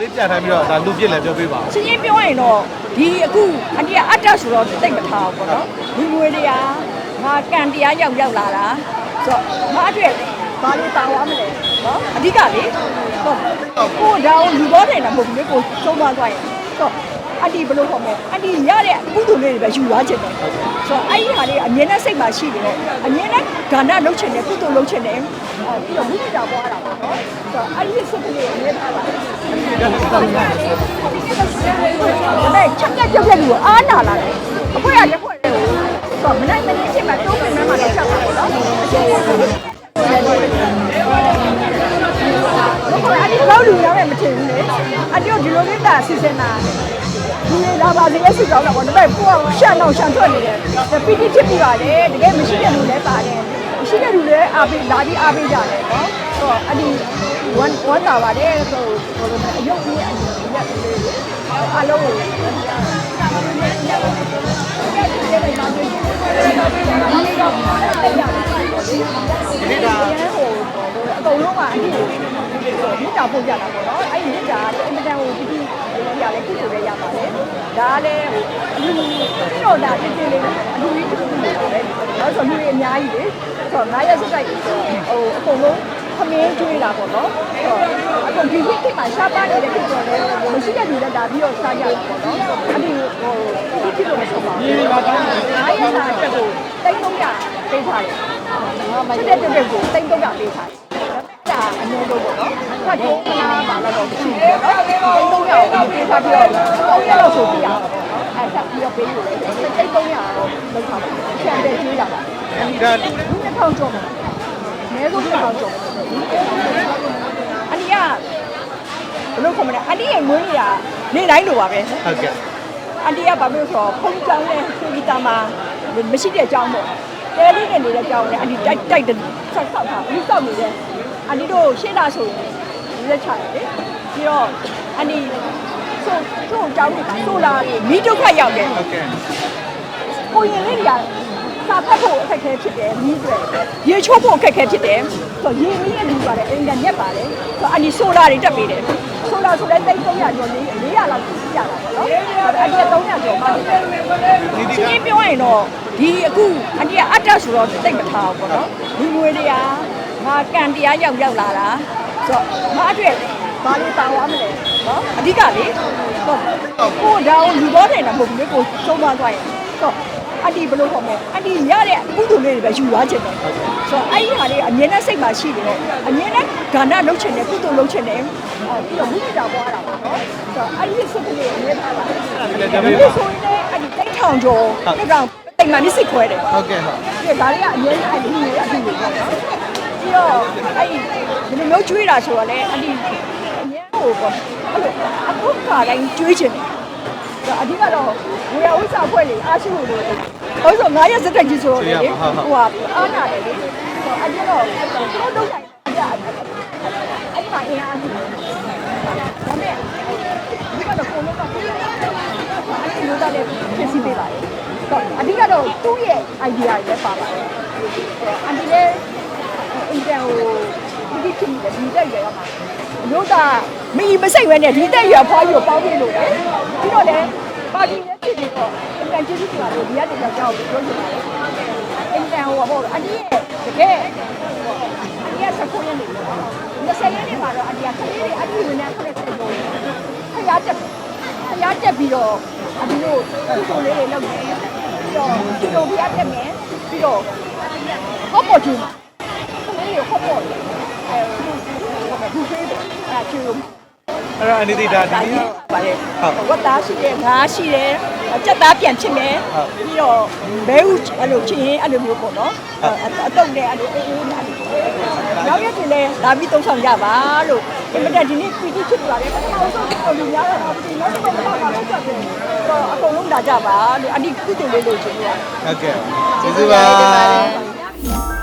လေးပြထားပြီးတော့ဒါလူပြစ်လည်းပြောပေးပါဦးရှင်းရှင်းပြောရင်တော့ဒီအခုအန်တီကအတ္တဆိုတော့တိတ်မထားဘူးပေါ့နော်လူငွေတရားငါကံတရားရောက်ရောက်လာတာဆိုတော့ငါအတွက်ဘာလို့တောင်းရမလဲနော်အဓိကလေဟုတ်ကိုဒါကိုလူတော်တယ်လားမဟုတ်ဘူးလေကိုသုံးသွားသွားရင်ဆိုတော့အန်တီဘယ်လိုခေါ်မလဲအန်တီရတဲ့ကုသိုလ်လေးတွေပဲယူသွားချင်တယ်ဆိုတော့အဲ့ဒီဟာလေးအမြင်နဲ့စိတ်မှာရှိတယ်အမြင်နဲ့ဂန္ဓလုပ်ချင်တယ်ကုသိုလ်လုပ်ချင်တယ်အဲပြီးတော့မုဒ္ဒတာပွားတာပေါ့နော်ဆိုတော့အဲ့ဒီစိတ်ကလေးကိုမြင်ထားပါဒါပေ မဲ့ချက်ချက်ချက်ချက်လူအားနာလာတယ်အခွင့်အရေးခွင့်လေးကိုတော့မနိုင်မနေချင်းမှာတိုးပင်မှန်းမှာတော့ချက်ပါတော့နော်အချင်းချင်းဆိုလို့အဒီလောက်လူရမယ်မထင်ဘူးလေအဒီဒီလိုလေးတာစီစဉ်တာဒီလာပါစေရဲ့စီကြောင်းတော့ဘာလို့ပူအောင်ရှန်တော့ရှန်ထွက်နေတယ်ပီတိဖြစ်ပြီးပါတယ်တကယ်မရှိတဲ့လူလည်းပါတယ်ရှိတဲ့လူလည်းအားပေးလာပြီးအားပေးကြတယ်နော်ဆိုတော့အဒီ ဝမ်းဝမ်းသာပါတယ်ဆိုဟိုအယုတ်ကြီးအရက်လေးအလုံးကိုဒီနေ့ဒါဟိုအကုန်လုံးကအဒီကိုမြစ်တာပို့ကြတာပေါ့နော်အဲ့ဒီမြစ်တာကအင်မတန်ဟိုဒီဒီရလဲခုလိုပဲရပါတယ်ဒါလည်းဟိုအလူပြီးတော့ဒါတင်းတင်းလေးအလူကြီးတစ်ခုလိုပဲတော့ဆိုလူတွေအများကြီးလေဆိုတော့9ရက်စတိုက်ဆိုတော့ဟိုအကုန်လုံး ခမင်းကျွေးတာပေါ့နော်ဆိုတော့အကုန်ဒီခေတ်မှာရှားပါနေတဲ့ခေတ်တော့လည်းမရှိတဲ့လူလည်းဒါပြီးတော့စားကြတယ်ပေါ့နော်အဲ့ဒီဟိုဒီခေတ်လို့မဆိုပါဘူး9ရက်စာတက်ကိုတိတ်သုံးရပေးထားတယ်ဖြစ်တဲ့တက်ကိုတိတ်သုံးရပေးထားတယ်ဒါအမျိုးလို့ပေါ့နော်။ဟာကျိုးကနာပါတော့ရှိတယ်နော်။တိတ်သုံးရအောင်ပေးထားပြီးတော့သုံးရလို့ဆိုပြရအောင်။အဲဆက်ပြီးတော့ပေးလို့လေ။တိတ်သုံးရအောင်လုပ်ထားပါ။ချန်တဲ့ကျွေးတာပါ။ဒါဘူးတစ်ထောင်ကျော်မ ယ်။မဲဆုံးတစ်ထောင်ကျော်မယ်။အနီကဘယ်လိုခေါ်မလဲ။အနီရဲ့မွေးရနေ့တိုင်းလိုပါပဲဟုတ်ကဲ့။အန်တီကဘာလို့ဆိုတော့ဖုန်းကြောင်းနဲ့သူဒီတာမှာမရှိတဲ့အကြောင်းပေါ့။တဲလေးနဲ့နေတဲ့အကြောင်းနဲ့အန်တီတိုက်တိုက်တယ်ဆောက်ဆောက်တာဘူးဆောက်နေတယ်။အန်တီတို့ရှင်းတာဆိုရင်ဒီလက်ချတယ်လေ။ပြီးတော့အန်တီဆိုသူ့အကြောင်းကိုဆိုလာပြီးမိဒုက္ခရောက်တယ်ဟုတ်ကဲ့ကိုရင်လေးတွေက စာဖတ်ဖို့အခက်အခဲဖြစ်တယ်မီးတွေရေချိုးဖို့အခက်အခဲဖြစ်တယ်ဆိုတော့ရေမီးရဲ့လူပါတယ်အင်ဂျင်ညက်ပါတယ်ဆိုတော့အနီဆိုလာတွေတက်ပေးတယ်ဆိုလာဆိုလဲတိတ်300ကျော်လေး400လောက်ပြရတာပေါ့နော်အဲ့ဒီ300ကျော်မှတယ်ရှင်းပြောရင်တော့ဒီအခုအန်တီကအတ္တဆိုတော့တိတ်မထားဘူးပေါ့နော်လူငွေတရားငါကံတရားရောက်ရောက်လာတာဆိုတော့ငါအတွက်ဘာလို့တောင်းရမလဲနော်အဓိကလေဟုတ်ကိုဒါကိုလူတော်တယ်လားမဟုတ်ဘူးလေကိုသုံးသွားသွားရင်ဆိုတော့ အန်တီဘယ်လိုခေါ်မလဲအန်တီရတဲ့ကုသိုလ်လေးတွေပဲယူသွားချင်တယ်ဆိုတော့အဲ့ဒီဟာလေးအမြင်နဲ့စိတ်မှာရှိတယ်အမြင်နဲ့ဂန္ဓလုပ်ချင်တယ်ကုသိုလ်လုပ်ချင်တယ်အဲပြီးတော့မုဒ္ဒတာပွားတာပေါ့နော်ဆိုတော့အဲ့ဒီစိတ်ကလေးကိုမြင်ထားပါလည်းဒီပြောပေးပါလိုဆိုရင်လည်းအဲ့ဒီတိတ်ထောင်ကျော်တစ်ကောင်တိတ်မှန်ပြီးစိတ်ခွဲတယ်ဟုတ်ကဲ့ဟုတ်ဒီဒါလေးကအမြင်အဲ့ဒီလူတွေအတူတူပေါ့နော်ပြီးတော့အဲ့ဒီဒီလိုမျိုးကျွေးတာဆိုတော့လည်းအဲ့ဒီအမြင်ဟိုပေါ့အဲ့လိုအခုခါတိုင်းကျွေးချင်တယ်အဓိကတော့ဝေယဝိစာဖွဲ့လေအားရှိလို့လို့ ဟုတ်ဆို9ရက်စက်တက်ကြီးဆိုတော့လေဟိုဟာအားနာတယ်လေဆိုတော့အရင်တော့တို့တော့ဆိုင်ကြအဲ့မှာအင်အားကြီးဒါပေမဲ့ဒီကတော့ကိုလုံးကကိုလုံးအဲ့ဒီလိုတော့လည်းဖြစ်စီပေးပါလေတော့အဓိကတော့သူ့ရဲ့ idea တွေလည်းပါပါတယ်အန်တီလည်းအင်ဂျင်ကိုဒီကိချင်းဒီတက်ရရမှာလို့ကမီမစိတ်ပဲနဲ့ဒီတက်ရဖွားပြီးပေါင်းပြီးလို့လေပြီးတော့လည်းပါတီလည်းဖြစ်ပြီးတော့ အင်ဂျင်ကျေးဇူးတင်ပါတယ်ဒီရက်တော့ကြောက်ပြီးပြောချင်ပါတယ်အင်ဂျင်ဟိုဘောအန်တီရဲ့တကယ်အန်တီကစခုရနေတယ်20ရက်နေမှာတော့အန်တီကခလေးတွေအတူဝင်နေခက်တဲ့ပုံဖျားတက်ဖျားတက်ပြီးတော့အန်တီတို့ကုသိုလ်လေးတွေလုပ်နေပြီးတော့ဒီလိုဖျားတက်မယ်ပြီးတော့ဟောပေါ်ချူခလေးတွေဟောပေါ်အဲဘူးဖေးတယ်အဲချူအဲ့တော့အနေဒီဒါဒီဒါနေ့ကြီးပါတယ်ဟုတ်ဝတ်သားရှိတယ်ငါးရှိတယ် ကြက်သားပြန်ဖြစ်မယ်ဟုတ်ပြီးတော့ဘဲဥအဲ့လိုချင်းရင်အဲ့လိုမျိုးပေါ့နော်အတုံနဲ့အဲ့လိုအေးအေးနားနောက်ရက်တွေလည်းလာပြီးတုံးဆောင်ကြပါလို့အင်မတန်ဒီနေ့ပီတိဖြစ်လာတယ်အောက်ဆုံးတော့လူများတော့ဒီနောက်တော့တော့ပါလို့ကြတယ်တော့အကုန်လုံးလာကြပါလို့အဒီကုသိုလ်လေးလို့ရှင်လို့ဟုတ်ကဲ့ကျေးဇူးပါ